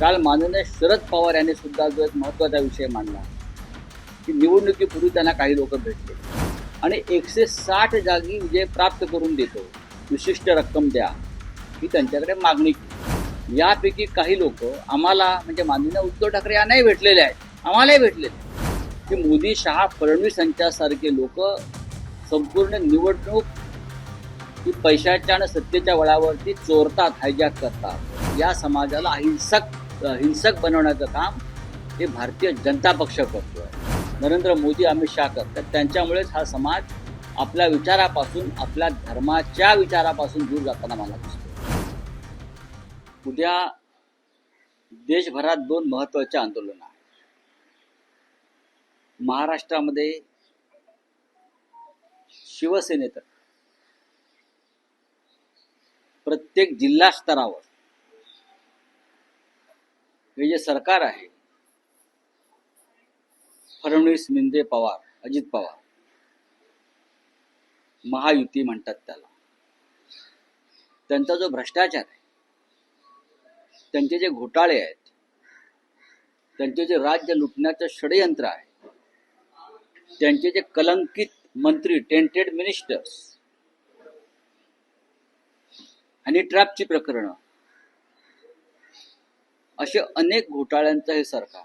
काल माननीय शरद पवार यांनी सुद्धा जो एक महत्त्वाचा विषय मांडला की निवडणुकीपूर्वी त्यांना काही लोक भेटले. आणि एकशे साठ जागी विजय प्राप्त करून देतो विशिष्ट रक्कम द्या ही त्यांच्याकडे मागणी केली. यापैकी काही लोक आम्हाला म्हणजे माननीय उद्धव ठाकरे यांनाही भेटलेले आहेत आम्हालाही भेटलेले की मोदी शहा फडणवीस यांच्यासारखे लोक संपूर्ण निवडणूक ही पैशाच्या आणि सत्तेच्या वळावरती चोरतात हायजॅक करतात. या समाजाला अहिंसक हिंसक बनवण्याचं काम हे भारतीय जनता पक्ष करतोय. नरेंद्र मोदी अमित शहा करतात. त्यांच्यामुळेच हा समाज आपल्या विचारापासून आपल्या धर्माच्या विचारापासून दूर जाताना मला दिसतो उद्या देशभरात दोन महत्त्वाचे आंदोलन आहेत. महाराष्ट्रामध्ये शिवसेनेत प्रत्येक जिल्हा स्तरावर हे जे सरकार आहे फडणवीस मिंदे पवार अजित पवार महायुती म्हणतात त्याला. त्यांचा जो भ्रष्टाचार आहे त्यांचे जे घोटाळे आहेत त्यांचे जे राज्य लुटण्याचं षडयंत्र आहे त्यांचे जे कलंकित मंत्री टेंटेड मिनिस्टर्स आणि ट्रॅपची प्रकरणं असे अनेक घोटाळ्यांचं हे सरकार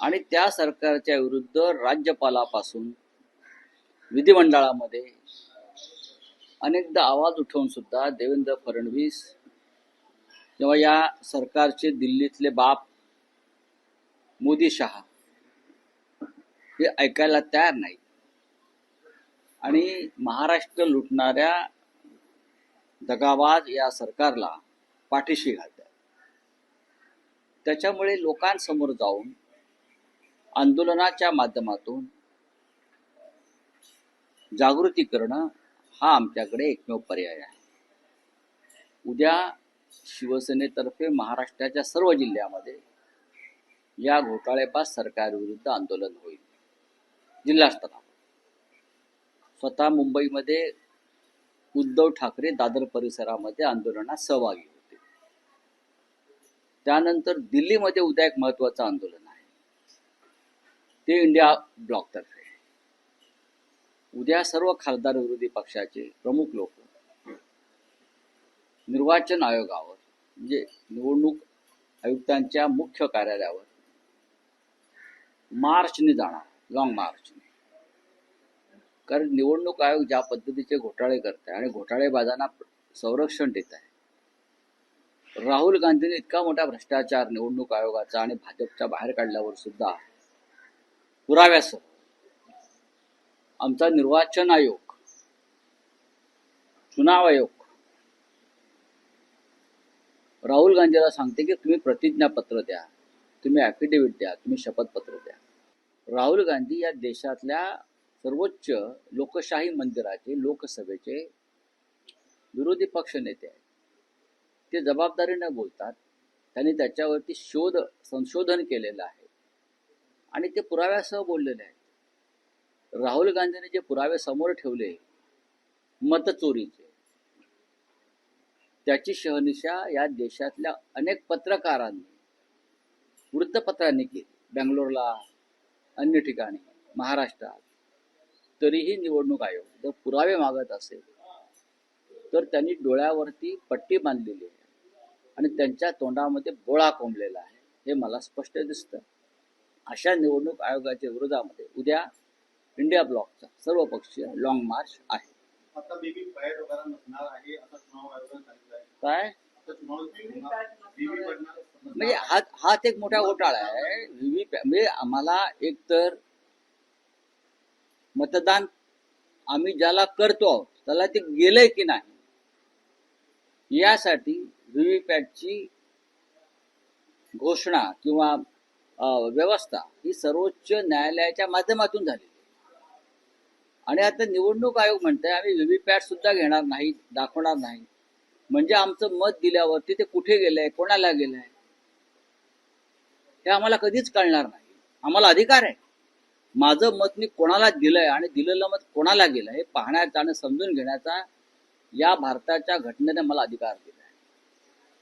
आणि त्या सरकारच्या विरुद्ध राज्यपालापासून विधिमंडळामध्ये अनेकदा आवाज उठवून सुद्धा देवेंद्र फडणवीस किंवा या सरकारचे दिल्लीतले बाप मोदी शहा हे ऐकायला तयार नाही आणि महाराष्ट्र लुटणाऱ्या दगाबाज या सरकारला पाठीशी घाल त्याच्यामुळे लोकांसमोर जाऊन आंदोलनाच्या माध्यमातून जागृती करणं हा आमच्याकडे एकमेव पर्याय आहे. उद्या शिवसेनेतर्फे महाराष्ट्राच्या सर्व जिल्ह्यामध्ये या घोटाळ्यापास सरकारविरुद्ध आंदोलन होईल. जिल्हास्तरावर स्वतः मुंबईमध्ये उद्धव ठाकरे दादर परिसरामध्ये आंदोलनात सहभागी त्यानंतर दिल्लीमध्ये उद्या एक महत्वाचं आंदोलन आहे. ते इंडिया ब्लॉकतर्फे उद्या सर्व खासदार विरोधी पक्षाचे प्रमुख लोक निर्वाचन आयोगावर म्हणजे निवडणूक आयुक्तांच्या मुख्य कार्यालयावर मार्चने जाणार लॉंग मार्चने कारण निवडणूक आयोग ज्या पद्धतीचे घोटाळे करत आहे आणि घोटाळेबाजांना संरक्षण देत आहे राहुल गांधीने इतका मोठा भ्रष्टाचार निवडणूक आयोगाचा आणि भाजपच्या बाहेर काढल्यावर सुद्धा पुराव्यास आमचा निर्वाचन आयोग चुनाव आयोग राहुल गांधीला सांगते की तुम्ही प्रतिज्ञापत्र द्या तुम्ही ॲफिडेव्हिट द्या तुम्ही शपथपत्र द्या. राहुल गांधी या देशातल्या सर्वोच्च लोकशाही मंदिराचे लोकसभेचे विरोधी पक्ष नेते आहेत. ते जबाबदारीने बोलतात त्यांनी त्याच्यावरती शोध संशोधन केलेलं आहे. आणि ते पुराव्यासह बोललेले आहेत. राहुल गांधीने जे पुरावे समोर ठेवले मतचोरीचे त्याची शहनिशा या देशातल्या अनेक पत्रकारांनी वृत्तपत्रांनी केली. बँगलोरला अन्य ठिकाणी महाराष्ट्रात. तरीही निवडणूक आयोग जर पुरावे मागत असेल तर त्यांनी डोळ्यावरती पट्टी बांधलेली आहे. आणि त्यांच्या तोंडामध्ये बोळा कोंबलेला आहे. हे मला स्पष्ट दिसतं. अशा निवडणूक आयोगाच्या विरोधामध्ये उद्या इंडिया ब्लॉकचा सर्वपक्षीय लॉंग मार्च आहे. काय? म्हणजे हा हाच एक मोठा घोटाळा आहे. व्हीव्ही म्हणजे आम्हाला एकतर मतदान आम्ही ज्याला करतो आहोत त्याला ते गेलंय की नाही यासाठी व्हीव्हीपॅटची घोषणा किंवा व्यवस्था ही सर्वोच्च न्यायालयाच्या माध्यमातून झाली आणि आता निवडणूक आयोग म्हणतंय आम्ही व्हीव्हीपॅट सुद्धा घेणार नाही दाखवणार नाही. म्हणजे आमचं मत दिल्यावरती ते कुठे गेलंय कोणाला गेलंय हे आम्हाला कधीच कळणार नाही. आम्हाला अधिकार आहे. माझं मत मी कोणाला दिलंय आणि दिलेलं मत कोणाला गेलं हे पाहण्याचा आणि समजून घेण्याचा या भारताच्या घटनेने मला अधिकार दिला आहे.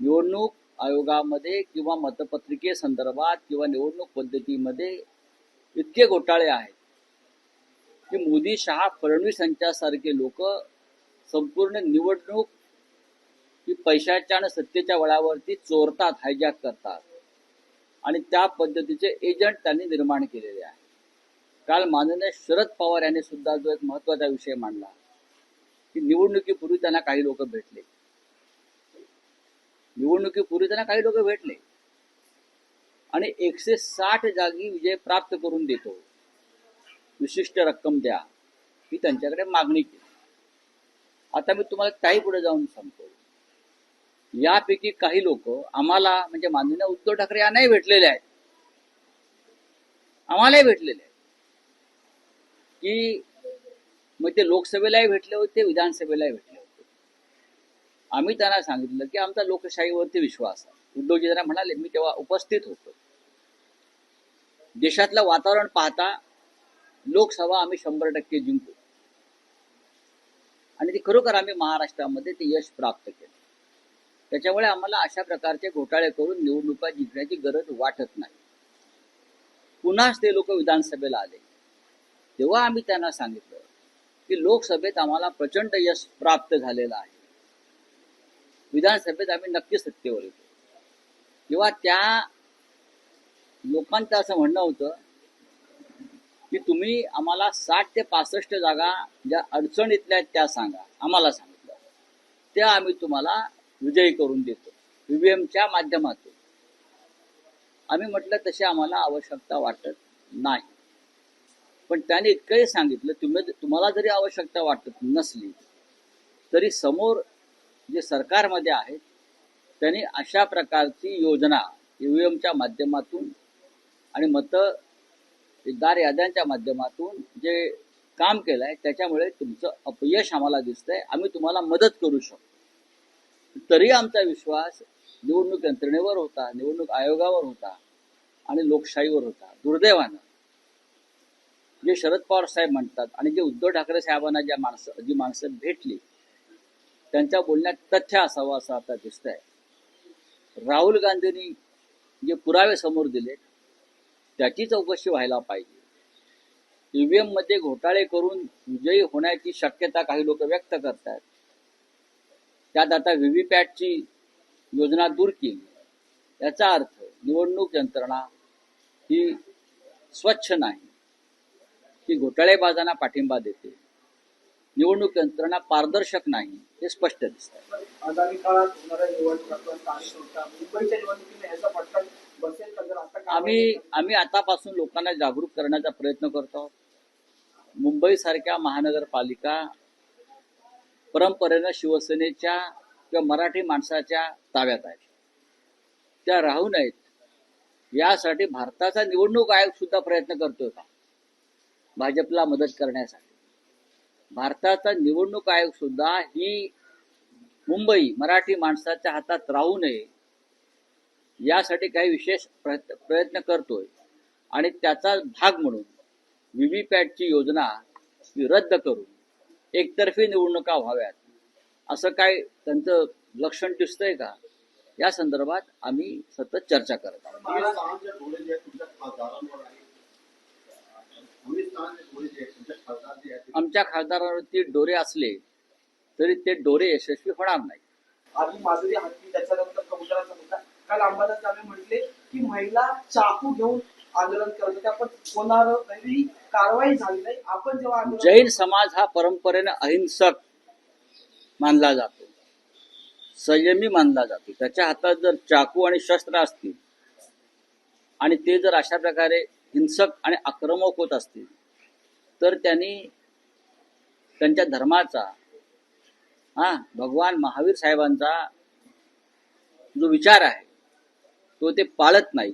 निवडणूक आयोगामध्ये किंवा मतपत्रिके संदर्भात किंवा निवडणूक पद्धतीमध्ये इतके घोटाळे आहेत की मोदी शहा फडणवीस यांच्यासारखे लोक संपूर्ण निवडणूक ही पैशाच्या आणि सत्तेच्या वळावरती चोरतात हायजॅक करतात. आणि त्या पद्धतीचे एजंट त्यांनी निर्माण केलेले आहे. काल माननीय शरद पवार यांनी सुद्धा जो एक महत्त्वाचा विषय मांडला. की निवडणुकीपूर्वी त्यांना काही लोक भेटले. निवडणुकीपूर्वी त्यांना काही लोक भेटले. आणि एकशे साठ जागी विजय प्राप्त करून देतो. विशिष्ट रक्कम द्या. ही त्यांच्याकडे मागणी केली. आता मी तुम्हाला काही पुढे जाऊन सांगतो. यापैकी काही लोक आम्हाला म्हणजे माननीय उद्धव ठाकरे यांनाही भेटलेले आहेत. आम्हालाही भेटलेले आहेत. की मग ते लोकसभेलाही भेटले होते विधानसभेलाही भेटले होते. आम्ही त्यांना सांगितलं की आमचा लोकशाहीवरती विश्वास आहे. उद्धवजी जरा म्हणाले मी तेव्हा उपस्थित होतो. देशातलं वातावरण पाहता लोकसभा आम्ही शंभर टक्के जिंकू. आणि ते खरोखर आम्ही महाराष्ट्रामध्ये ते यश प्राप्त केलं. त्याच्यामुळे आम्हाला अशा प्रकारचे घोटाळे करून निवडणुका जिंकण्याची गरज वाटत नाही. पुन्हाच ते लोक विधानसभेला आले. तेव्हा आम्ही त्यांना सांगितलं की लोकसभेत आम्हाला प्रचंड यश प्राप्त झालेलं आहे. विधानसभेत आम्ही नक्की सत्तेवर येतो. किंवा त्या लोकांचं असं म्हणणं होतं की तुम्ही आम्हाला साठ ते पासष्ट जागा ज्या अडचणीतल्या आहेत त्या सांगा. आम्हाला सांगितलं. त्या आम्ही तुम्हाला विजयी करून देतो. ईव्हीएमच्या माध्यमातून. आम्ही म्हटलं तशी आम्हाला आवश्यकता वाटत नाही. पण त्याने इतकंही सांगितलं तुम्ही तुम्हाला जरी आवश्यकता वाटत नसली तरी समोर जे सरकारमध्ये आहेत त्यांनी अशा प्रकारची योजना ईव्हीएमच्या माध्यमातून आणि मतदार याद्यांच्या माध्यमातून जे काम केलं आहे त्याच्यामुळे तुमचं अपयश आम्हाला दिसतंय आम्ही तुम्हाला मदत करू शकतो. तरी आमचा विश्वास निवडणूक यंत्रणेवर होता निवडणूक आयोगावर होता आणि लोकशाहीवर होता दुर्दैवानं. जे शरद पवार साहेब म्हणतात आणि जे उद्धव ठाकरे साहेबांना ज्या माणसं जी माणसं भेटली त्यांच्या बोलण्यात तथ्य असावं असं आता दिसत आहे राहुल गांधींनी जे पुरावे समोर दिले त्याची चौकशी व्हायला पाहिजे. ईव्हीएममध्ये घोटाळे करून विजयी होण्याची शक्यता काही लोक व्यक्त करतात. त्यात आता व्हीव्हीपॅटची योजना दूर केली. याचा अर्थ निवडणूक यंत्रणा ही स्वच्छ नाही. ती घोटाळेबाजांना पाठिंबा देते. निवडणूक यंत्रणा पारदर्शक नाही हे स्पष्ट दिसत आगामी काळात आम्ही आम्ही आतापासून लोकांना जागरूक करण्याचा प्रयत्न करतो. मुंबईसारख्या महानगरपालिका परंपरेनं शिवसेनेच्या किंवा मराठी माणसाच्या ताब्यात आहेत. त्या राहू नयेत. यासाठी भारताचा निवडणूक आयोग सुद्धा प्रयत्न करतोय का? भाजपला मदत करण्यासाठी. भारताचा निवडणूक आयोग सुद्धा ही मुंबई मराठी माणसाच्या हातात राहू नये यासाठी काही विशेष प्रयत्न प्रयत्न करतोय. आणि त्याचा भाग म्हणून व्हीव्हीपॅटची योजना रद्द करून एकतर्फी निवडणुका व्हाव्यात. असं काय त्यांचं लक्षण दिसतंय का? या संदर्भात आम्ही सतत चर्चा करत आहोत. आमच्या खासदारांवरती डोरे असले तरी ते डोरे यशस्वी होणार नाही. आधी माधुरी हाती त्याच्यानंतर कबुतराचा मुद्दा. काल अंबादास दानवे म्हटले की महिला चाकू घेऊन आंदोलन करत होत्या पण कोणावर काही कारवाई झाली नाही. आपण जेव्हा जैन समाज हा परंपरेनं अहिंसक मानला जातो. संयमी मानला जातो. त्याच्या हातात जर चाकू आणि शस्त्र असतील आणि ते जर अशा प्रकारे हिंसक आणि आक्रमक होत असतील तर त्यांनी त्यांच्या धर्माचा हा भगवान महावीर साहेबांचा जो विचार आहे तो ते पाळत नाही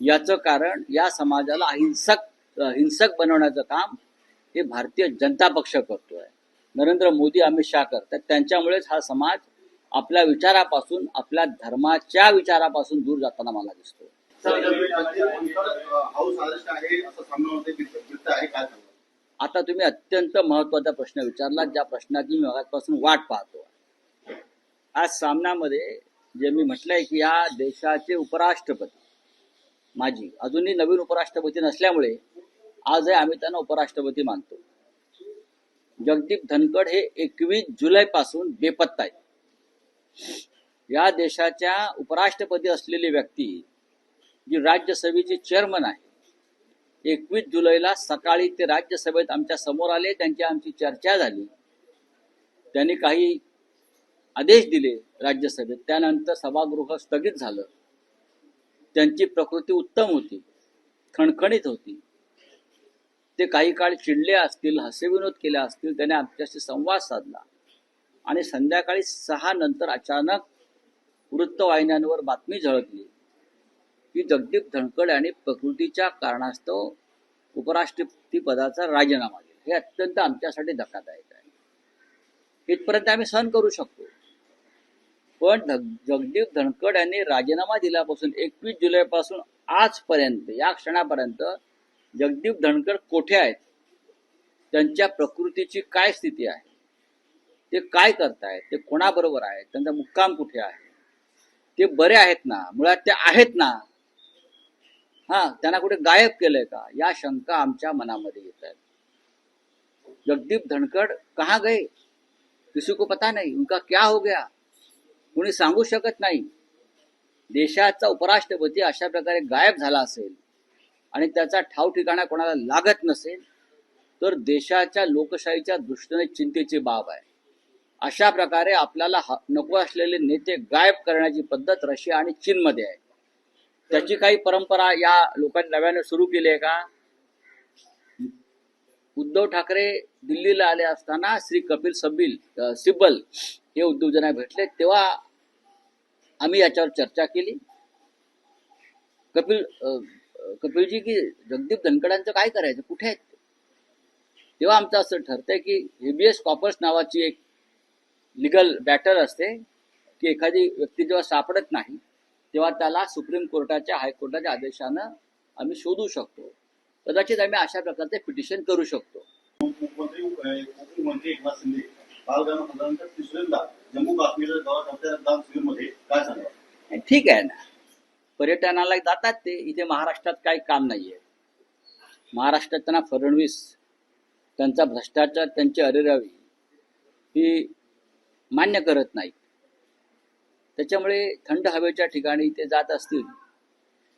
याचं कारण या समाजाला अहिंसक हिंसक बनवण्याचं काम हे भारतीय जनता पक्ष करतोय. नरेंद्र मोदी अमित शहा करतात. त्यांच्यामुळेच हा समाज आपल्या विचारापासून आपल्या धर्माच्या विचारापासून दूर जाताना मला दिसतो आता तुम्ही अत्यंत महत्त्वाचा प्रश्न विचारला ज्या प्रश्नाची मी मगापासून वाट पाहतो. आज सामन्यामध्ये जे मी म्हटलंय की या देशाचे उपराष्ट्रपती माझी अजूनही नवीन उपराष्ट्रपती नसल्यामुळे आजही आम्ही त्यांना उपराष्ट्रपती मानतो. जगदीप धनकड हे एकवीस जुलै पासून बेपत्ता आहेत. या देशाच्या उपराष्ट्रपती असलेली व्यक्ती जी राज्यसभेची चेअरमन आहे. एकवीस जुलैला सकाळी ते राज्यसभेत आमच्यासमोर आले त्यांची आमची चर्चा झाली. त्यांनी काही आदेश दिले राज्यसभेत. त्यानंतर सभागृह स्थगित झालं. त्यांची प्रकृती उत्तम होती खणखणीत होती. ते काही काळ चिडले असतील हसेविनोद केले असतील त्याने आमच्याशी संवाद साधला. आणि संध्याकाळी सहा नंतर अचानक वृत्तवाहिन्यांवर बातमी झळकली. की जगदीप धनकड यांनी प्रकृतीच्या कारणास्तव उपराष्ट्रपती पदाचा राजीनामा दिला. हे अत्यंत आमच्यासाठी धक्कादायक आहे. इथपर्यंत आम्ही सहन करू शकतो. पण जगदीप धनकड यांनी राजीनामा दिल्यापासून एकवीस जुलैपासून आजपर्यंत या क्षणापर्यंत जगदीप धनकड कोठे आहेत? त्यांच्या प्रकृतीची काय स्थिती आहे? ते काय करतायत? ते कोणाबरोबर आहेत? त्यांचा मुक्काम कुठे आहे? ते बरे आहेत ना? मुळात ते आहेत ना? हा त्यांना कुठे गायब केलंय का? या शंका आमच्या मनामध्ये येत आहेत जगदीप धनकड कहाँ गए? किसी को पता नाही उनका क्या हो गया? कोणी सांगू शकत नाही. देशाचा उपराष्ट्रपती अशा प्रकारे गायब झाला असेल आणि त्याचा ठाव ठिकाणा कोणाला लागत नसेल तर देशाच्या लोकशाहीच्या दृष्टीने चिंतेची बाब आहे. अशा प्रकारे आपल्याला ह- नको असलेले नेते गायब करण्याची पद्धत रशिया आणि चीनमध्ये आहे. त्याची काही परंपरा या लोकांनी नव्याने सुरू केली आहे का? उद्धव ठाकरे दिल्लीला आले असताना श्री कपिल सबिल सिब्बल हे उद्योजना भेटले. तेव्हा आम्ही याच्यावर चर्चा केली. कपिल कपिलजी की जगदीप धनकडांचं काय करायचं? कुठे आहेत तेव्हा आमचं असं ठरतंय की हेबीएस कॉपर्स नावाची एक लिगल बॅटर असते की एखादी व्यक्ती जेव्हा सापडत नाही तेव्हा त्याला सुप्रीम कोर्टाच्या हायकोर्टाच्या आदेशानं आम्ही शोधू शकतो. कदाचित आम्ही अशा प्रकारचे पिटिशन करू शकतो. मुख्यमंत्री अं, उपमुख्यमंत्री एकनाथ शिंदे पालघर आल्यानंतर तिसऱ्यांदा जम्मू काश्मीरचा दौरा करताना दान शिबिरमध्ये काय सांगा आणि ठीक आहे ना. पर्यटनाला जातात ते. इथे महाराष्ट्रात काही काम नाहीये. महाराष्ट्रात त्यांना फडणवीस त्यांचा भ्रष्टाचार त्यांची अरेरावी ही मान्य करत नाही त्याच्यामुळे थंड हवेच्या ठिकाणी ते जात असतील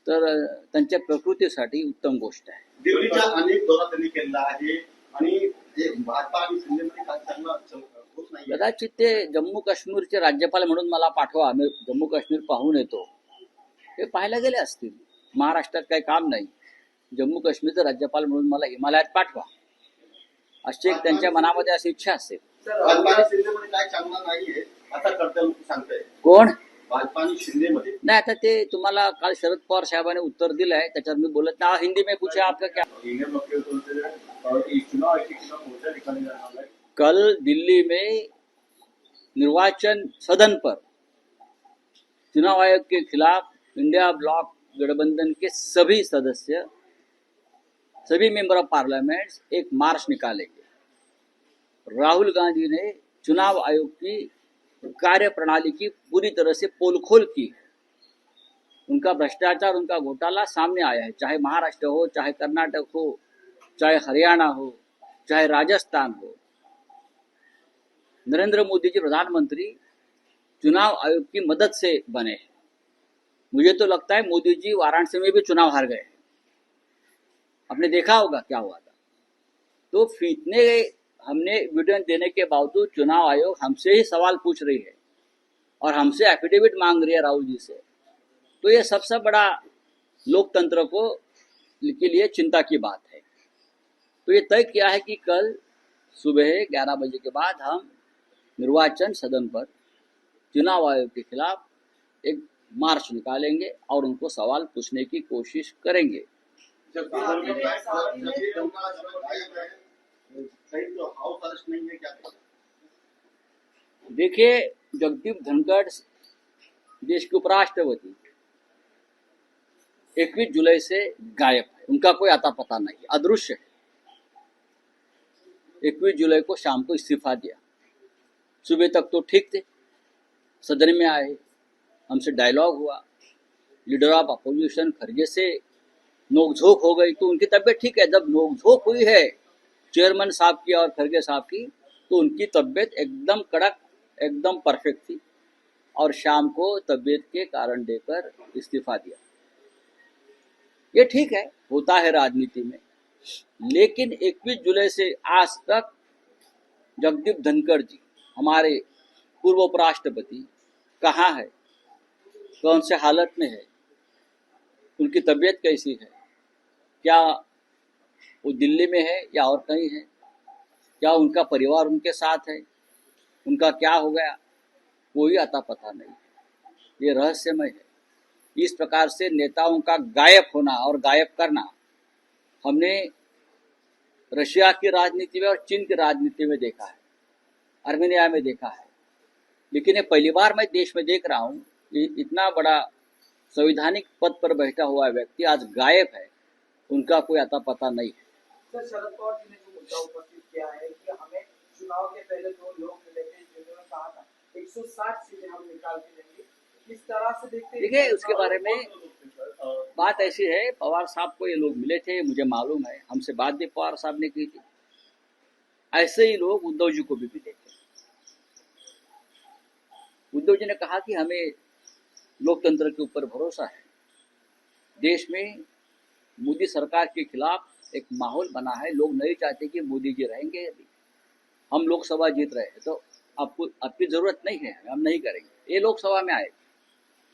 तर त्यांच्या प्रकृतीसाठी उत्तम गोष्ट आहे. दिल्लीचा अनेक दौरा त्यांनी केलेला आहे आणि भाजपा आणि कदाचित ते जम्मू काश्मीरचे राज्यपाल म्हणून मला पाठवा आम्ही जम्मू काश्मीर पाहून येतो. हे पाहायला गेले असतील. महाराष्ट्रात काही काम नाही. जम्मू काश्मीरचे राज्यपाल म्हणून मला हिमालयात पाठवा. अशी एक त्यांच्या मनामध्ये अशी इच्छा असेल. भाजपा आणि शिंदेमध्ये काय चांगला नाहीये आता करता सांगताय. कोण? शिंदेमध्ये. नाही आता ते तुम्हाला काल शरद पवार साहेबांनी उत्तर दिलंय त्याच्यावर मी बोलत नाही. हिंदी में पूछा आपका क्या? कल दिल्ली में निर्वाचन सदन पर चुनाव आयोग के खिलाफ इंडिया ब्लॉक गठबंधन के सभी सदस्य सभी मेंबर ऑफ़ पार्लियामेंट एक मार्च निकालेंगे। राहुल गांधी ने चुनाव आयोग की कार्य प्रणाली की पूरी तरह से पोलखोल की। उनका भ्रष्टाचार, उनका घोटाला सामने आया है। चाहे महाराष्ट्र हो, चाहे कर्नाटक हो, चाहे हरियाणा हो, चाहे राजस्थान हो। नरेंद्र मोदी जी प्रधानमंत्री चुनाव आयोग की मदद से बने मुझे तो लगता है मोदी जी वाराणसी में भी चुनाव हार गए आपने देखा होगा क्या हुआ था? तो इतने हमने एविडेंस देने के बावजूद चुनाव आयोग हमसे ही सवाल पूछ रही है और हमसे एफिडेविट मांग रही है राहुल जी से। तो ये सबसे बड़ा लोकतंत्र को के लिए चिंता की बात है। तो ये तय किया है कि कल सुबह ग्यारह बजे के बाद हम निर्वाचन सदन पर चुनाव आयोग के खिलाफ एक मार्च निकालेंगे और उनको सवाल पूछने की कोशिश करेंगे। देखिए जगदीप धनखड़ देश के उपराष्ट्रपति 21 जुलाई से गायब है, उनका कोई आता पता नहीं, अदृश्य है। 21 जुलाई को शाम को इस्तीफा दिया। सुबह तक तो ठीक थे, सदन में आए, हमसे डायलॉग हुआ लीडर ऑफ़ अपोजिशन खरगे से नोकझोंक हो गई तो उनकी तबीयत ठीक है। जब नोकझोंक हुई है चेयरमैन साहब की और खरगे साहब की तो उनकी तबीयत एकदम कड़क, एकदम परफेक्ट थी और शाम को तबीयत के कारण देकर इस्तीफा दिया। ये ठीक है, होता है राजनीति में। लेकिन 21 जुलाई से आज तक जगदीप धनखड़ जी, हमारे पूर्व उपराष्ट्रपति, कहाँ है? कौन से हालत में है? उनकी तबीयत कैसी है? क्या वो दिल्ली में है या और कहीं है? क्या उनका परिवार उनके साथ है? उनका क्या हो गया? कोई आता पता नहीं ये रहस्यमय है। इस प्रकार से नेताओं का गायब होना और गायब करना हमने रशिया की राजनीति में और चीन की राजनीति में देखा है, अर्मेनिया में देखा है। लेकिन ये पहली बार मैं देश में देख रहा हूँ इतना बड़ा संवैधानिक पद पर बैठा हुआ व्यक्ति आज गायब है, उनका कोई आता पता नहीं है। सर, शरद पवार जी ने जो मुद्दा उपस्थित किया है कि हमें चुनाव के पहले दो लोग मिले थे, जिन्होंने कहा था 160 सीटें हम निकाल के देंगे। किस तरह से देखते देखिए, उसके बारे में बात ऐसी है, पवार साहब को ये लोग मिले थे, मुझे मालूम है, हमसे बात भी पवार साहब ने की थी। ऐसे ही लोग उद्धव जी को भी मिले थे। उद्धव जी ने कहा कि हमें लोकतंत्र के ऊपर भरोसा है। देश में मोदी सरकार के खिलाफ एक माहौल बना है। लोग नहीं चाहते कि मोदी जी रहेंगे। अभी हम लोकसभा जीत रहे हैं तो आपको, आपकी ज़रूरत नहीं है, हम नहीं करेंगे। ये लोकसभा में आए।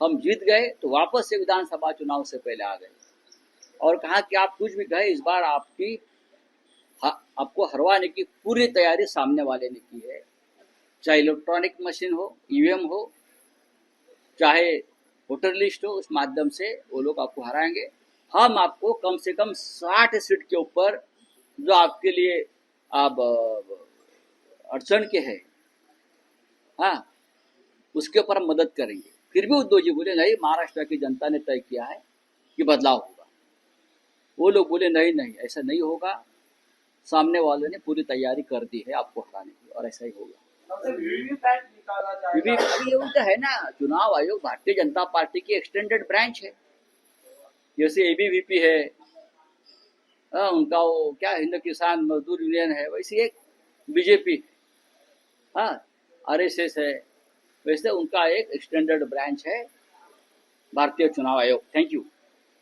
हम जीत गए तो वापस से विधानसभा चुनाव से पहले आ गए। और कहा कि आप कुछ भी कहे, इस बार आपकी आपको हरवाने की पूरी तैयारी सामने वाले ने की है। चाहे इलेक्ट्रॉनिक मशीन हो, ईवीएम हो, चाहे वोटर लिस्ट हो उस माध्यम से वो लोग आपको हराएँगे। हम आपको कम से कम साठ सीट के ऊपर जो आपके लिए आप अड़चन के है हाँ उसके ऊपर हम मदद करेंगे। फिर भी उद्धव जी बोले नहीं महाराष्ट्र की जनता ने तय किया है कि बदलाव होगा। वो लोग बोले नहीं नहीं ऐसा नहीं होगा। सामने वालों ने पूरी तैयारी कर दी है आपको हराने की और ऐसा ही होगा। वीवीपैट है ना चुनाव आयोग भारतीय जनता पार्टी की एक्सटेंडेड ब्रांच है। जैसे ए बी वी पी है आ, उनका वो क्या हिंद किसान मजदूर यूनियन है वैसे एक बीजेपी हाँ आर एस एस है वैसे उनका एक एक्सटेंडेड ब्रांच है भारतीय चुनाव आयोग। Thank you